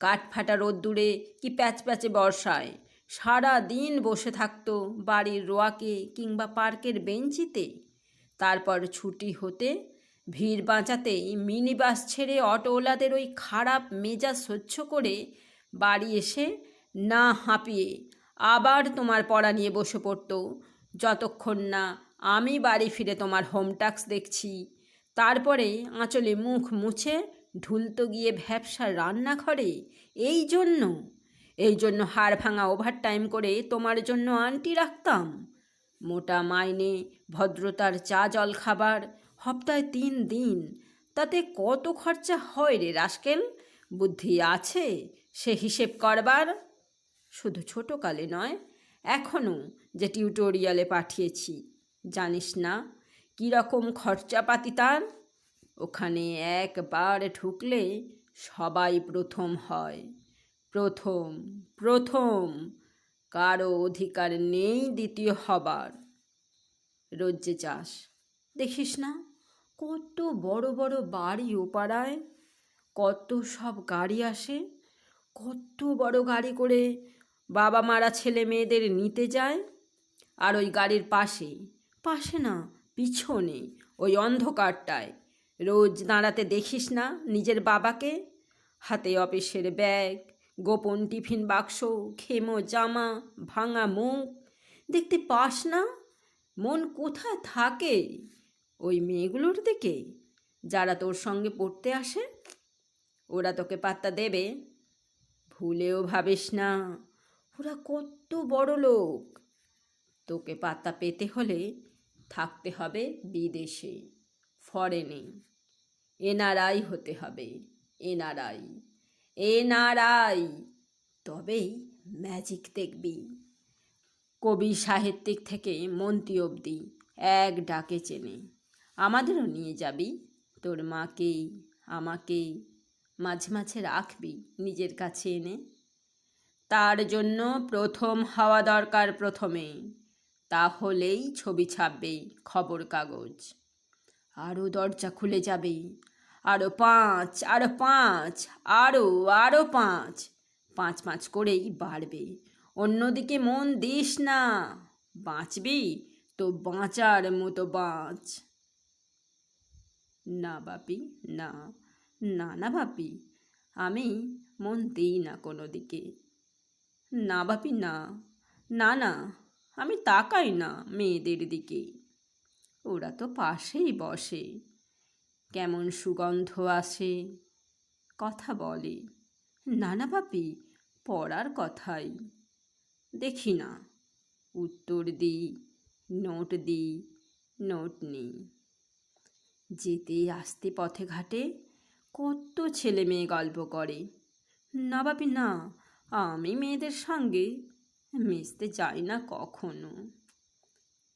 কাঠফাটা রোদ্দুরে কি প্যাচ প্যাচে বর্ষায়? সারা দিন বসে থাকতো বাড়ির রোয়াকে কিংবা পার্কের বেঞ্চিতে। তারপর ছুটি হতে ভিড় বাঁচাতেই মিনি বাস ছেড়ে অটোওয়ালাদের ওই খারাপ মেজাজ সহ্য করে বাড়ি এসে না হাঁপিয়ে আবার তোমার পড়া নিয়ে বসে পড়তো। যতক্ষণ না আমি বাড়ি ফিরে তোমার হোম টাস্ক দেখছি। তারপরে আঁচলে মুখ মুছে ঢুলতো গিয়ে ভ্যাবসার রান্নাঘরে? এই জন্য? এই জন্য হাড় ভাঙা ওভার টাইম করে তোমার জন্য আন্টি রাখতাম। মোটা মাইনে, ভদ্রতার চা জল খাবার, হপ্তায় তিন দিন। তাতে কত খরচা হয় রে রাস্কেল? বুদ্ধি আছে? সে হিসেব করবার? শুধু ছোটোকালে নয় এখনও যে টিউটোরিয়ালে পাঠিয়েছি। জানিস না, কীরকম খরচাপাতি তার? ওখানে একবার ঢুকলে সবাই প্রথম হয়। প্রথম প্রথম। কারও অধিকার নেই দ্বিতীয় হবার। রোজ্জে চাষ। দেখিস না, কত বড় বড় বাড়ি ও পাড়ায় কত সব গাড়ি আসে, কত বড় গাড়ি করে বাবা মারা ছেলে মেয়েদের নিতে যায়। আর ওই গাড়ির পাশে পাশে না, পিছনে, ওই অন্ধকারটায় রোজ দাঁড়াতে দেখিস না নিজের বাবাকে। হাতে অফিসের ব্যাগ, গোপন টিফিন বাক্স, খেমো জামা, ভাঙা মুখ। দেখতে পাস না? মন কোথায় থাকে ওই মেয়েগুলোর দিকে? যারা তোর সঙ্গে পড়তে আসে, ওরা তোকে পাত্তা দেবে। ভুলেও ভাবিস না, ওরা কত বড় লোক। তোকে পাত্তা পেতে হলে থাকতে হবে বিদেশে। ফরেনে। এনআরআই হতে হবে এনআরআই এনআরআই তবেই ম্যাজিক দেখবি। কবি সাহিত্যিক থেকে মন্ত্রী অবধি এক ডাকে চেনে, আমাদেরও নিয়ে যাবি। তোর মাকেই, আমাকেই মাঝে মাঝে রাখবি নিজের কাছে এনে। তার জন্য প্রথম হওয়া দরকার প্রথমে, তাহলেই ছবি ছাপবে খবর কাগজ। আরও দরজা খুলে যাবে আরও পাঁচ আরও পাঁচ আরও আরও পাঁচ। পাঁচ পাঁচ করেই বাড়বে। অন্যদিকে মন দিস না। বাঁচবি তো বাঁচার মতো বাঁচ। না বাপি, না। না না বাপি, আমি মন দিই না কোনো দিকে না বাপি, না। না না, আমি তাকাই না মেয়েদের দিকে। ওরা তো পাশেই বসে। কেমন সুগন্ধ আসে, কথা বলে। না না বাপি পড়ার কথাই। দেখি না, উত্তর দিই, নোট দিই, নোট নিই। যেতে আসতে পথে ঘাটে কত ছেলে মেয়ে গল্প করে। না বাপি না, আমি মেয়েদের সঙ্গে মিশতে যাই না কখনো।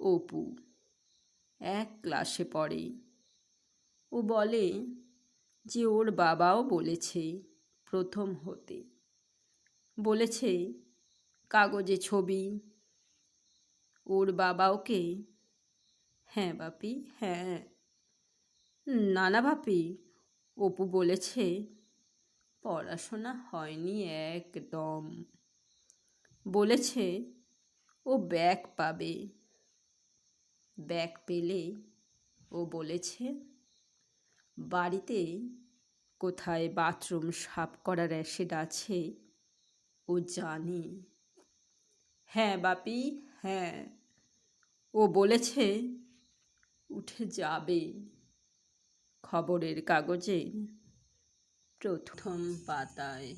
অপু, এক ক্লাসে পড়ে। ও বলে যে ওর বাবাও বলেছে প্রথম হতে। বলেছে, কাগজে ছবি। ওর বাবা ওকে হ্যাঁ বাপি হ্যাঁ। না না বাপি, অপু বলেছে, পড়াশোনা হয়নি একদম। বলেছে, ও ব্যাগ পাবে। ব্যাগ পেলে ও বলেছে বাড়িতে কোথায় বাথরুম সাফ করার অ্যাসিড আছে, ও জানে। হ্যাঁ বাপি হ্যাঁ। ও বলেছে, উঠে যাবে। খবরের কাগজে প্রথম পাতায়।